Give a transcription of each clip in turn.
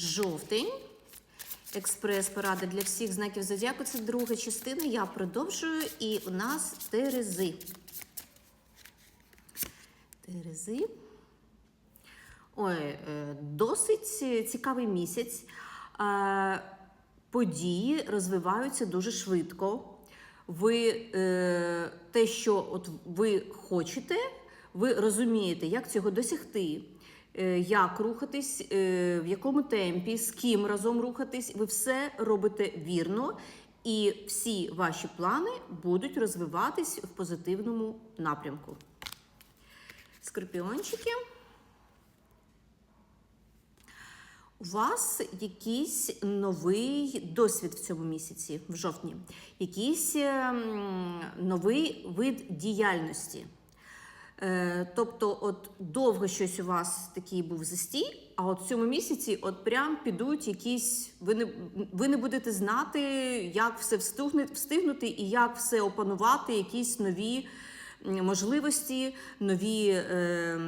Жовтень. Експрес-порада для всіх знаків зодіаку. Це друга частина. Я продовжую. І у нас Терези. Терези. Ой, е, досить цікавий місяць. Е, Події розвиваються дуже швидко. Ви е, те, що от ви хочете, ви розумієте, як цього досягти, як рухатись, е, в якому темпі, з ким разом рухатись. Ви все робите вірно, і всі ваші плани будуть розвиватись в позитивному напрямку. Скорпіончики. У вас якийсь новий досвід в цьому місяці, в жовтні, якийсь ем, новий вид діяльності. Е, тобто, от довго щось у вас такий був застій, а от в цьому місяці от прям підуть якісь. Ви не, ви не будете знати, як все встигнути, і як все опанувати, якісь нові можливості, нові. Е,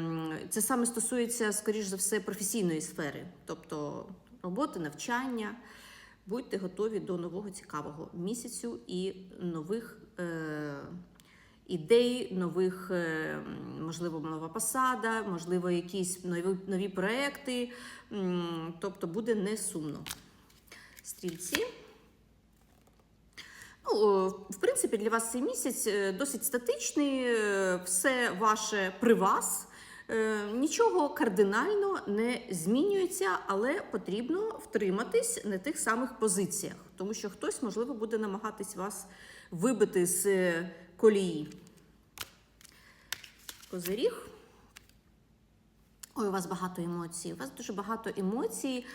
це саме стосується, скоріш за все, професійної сфери, тобто роботи, навчання. Будьте готові до нового цікавого місяцю і нових. Е, ідей, нових, е, можливо, нова посада, можливо, якісь нові, нові проекти. Тобто буде не сумно. Стрільці. Ну, в принципі, для вас цей місяць е, досить статичний, е, все ваше при вас. Нічого кардинально не змінюється, але потрібно втриматись на тих самих позиціях, тому що хтось, можливо, буде намагатись вас вибити з колії. Козиріг. Ой, у вас багато емоцій. У вас дуже багато емоцій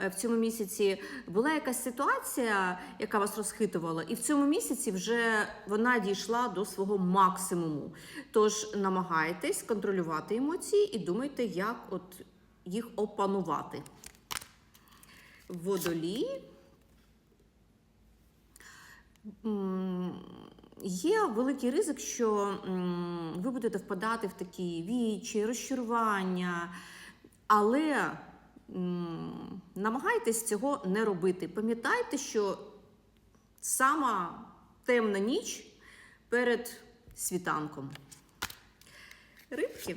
е, в цьому місяці. Була якась ситуація, яка вас розхитувала, і в цьому місяці вже вона дійшла до свого максимуму. Тож намагайтесь контролювати емоції і думайте, як от їх опанувати. Водолій. Є великий ризик, що ви будете впадати в такі вічі, розчарування, але намагайтесь цього не робити. Пам'ятайте, що сама темна ніч перед світанком. Рибки.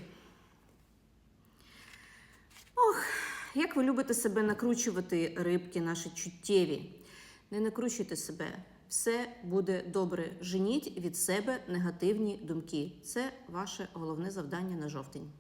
Ох, як ви любите себе накручувати рибки, наші чуттєві. Не накручуйте себе. Все буде добре. Женіть від себе негативні думки. Це ваше головне завдання на жовтень.